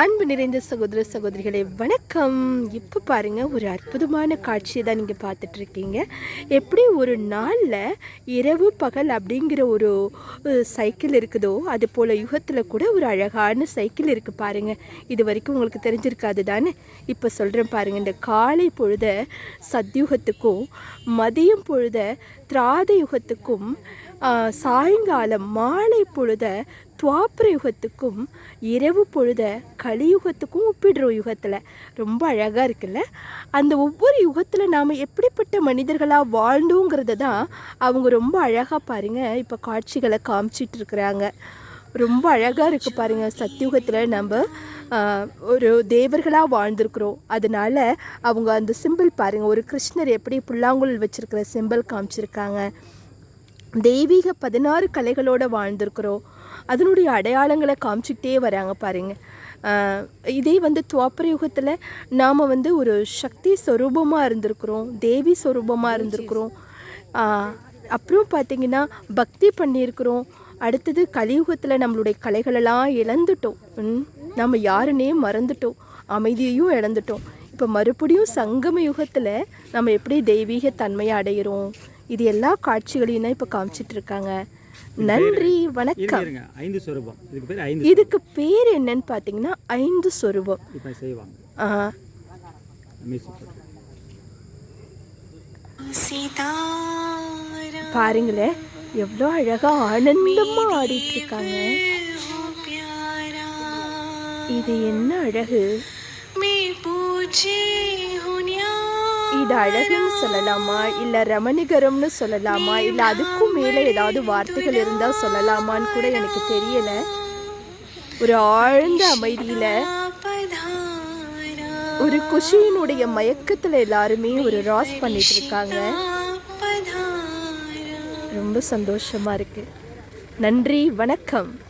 அன்பு நிறைந்த சகோதர சகோதரிகளே வணக்கம். இப்போ பாருங்கள் ஒரு அற்புதமான காட்சியை தான் நீங்கள் பார்த்துட்டு இருக்கீங்க. எப்படி ஒரு நாளில் இரவு பகல் அப்படிங்கிற ஒரு சைக்கிள் இருக்குதோ அது போல் யுகத்தில் கூட ஒரு அழகான சைக்கிள் இருக்குது பாருங்கள் இது வரைக்கும் உங்களுக்கு தெரிஞ்சிருக்காது தானே? இப்போ சொல்கிறேன் பாருங்கள் இந்த காலை பொழுத சத்யுகத்துக்கும் மதியம் பொழுத திராத யுகத்துக்கும் சாயங்காலம் மாலை பொழுத துவாபர யுகத்துக்கும் இரவு பொழுத கலியுகத்துக்கும் ஒப்பிடுறோம் யுகத்தில் ரொம்ப அழகாக இருக்குல்ல? அந்த ஒவ்வொரு யுகத்தில் நாம் எப்படிப்பட்ட மனிதர்களாக வாழ்ந்தோங்கிறத தான் அவங்க ரொம்ப அழகாக பாருங்கள் இப்போ காட்சிகளை காமிச்சிட்டு இருக்கிறாங்க. ரொம்ப அழகாக இருக்குது பாருங்கள் சத்தியுகத்தில் நம்ம ஒரு தேவர்களாக வாழ்ந்திருக்கிறோம். அதனால அவங்க அந்த சிம்பிள் பாருங்கள் ஒரு கிருஷ்ணர் எப்படி புல்லாங்குழல் வச்சுருக்கிற சிம்பிள் காமிச்சிருக்காங்க. தெய்வீக பதினாறு கலைகளோடு வாழ்ந்திருக்கிறோம். அதனுடைய அடையாளங்களை காமிச்சிக்கிட்டே வராங்க பாருங்க. ஆஹ் இதே வந்து துவாப்பர யுகத்தில் நாம் வந்து ஒரு சக்தி ஸ்வரூபமாக இருந்திருக்கிறோம் தேவி ஸ்வரூபமாக இருந்திருக்கிறோம். அப்புறம் பார்த்தீங்கன்னா பக்தி பண்ணியிருக்கிறோம். அடுத்தது கலியுகத்தில் நம்மளுடைய கலைகளெல்லாம் இழந்துட்டோம். நம்ம யாருன்னே மறந்துட்டோம். அமைதியையும் இழந்துட்டோம். இப்போ மறுபடியும் சங்கம யுகத்தில் நம்ம எப்படி தெய்வீக தன்மையை அடையிறோம்? இது எல்லா காட்சிகளையும் தான் இப்போ காமிச்சிட்டு இருக்காங்க. நன்றி வணக்கம். ஐந்து சொரூபம். இதுக்கு பேர் ஐந்து இதுக்கு பேர் என்னன்னு பார்த்தீங்கன்னா ஐந்து சொருபம். இப்போ செய்வாங்க. பாருங்களேன் எவ்வளோ அழகா ஆனந்தமா ஆடிட்டு இருக்காங்க இது என்ன அழகு? இது அழகுன்னு சொல்லலாமா? இல்ல ரமணிகரம்னு சொல்லலாமா? இல்ல அதுக்கும் மேல ஏதாவது வார்த்தைகள் இருந்தா சொல்லலாமான்னு கூட எனக்கு தெரியல. ஒரு ஆழ்ந்த அமைதியில ஒரு குஷியினுடைய மயக்கத்துல எல்லாருமே ஒரு ராஸ் பண்ணிட்டு இருக்காங்க. ரொம்ப சந்தோஷமா இருக்கு. நன்றி வணக்கம்.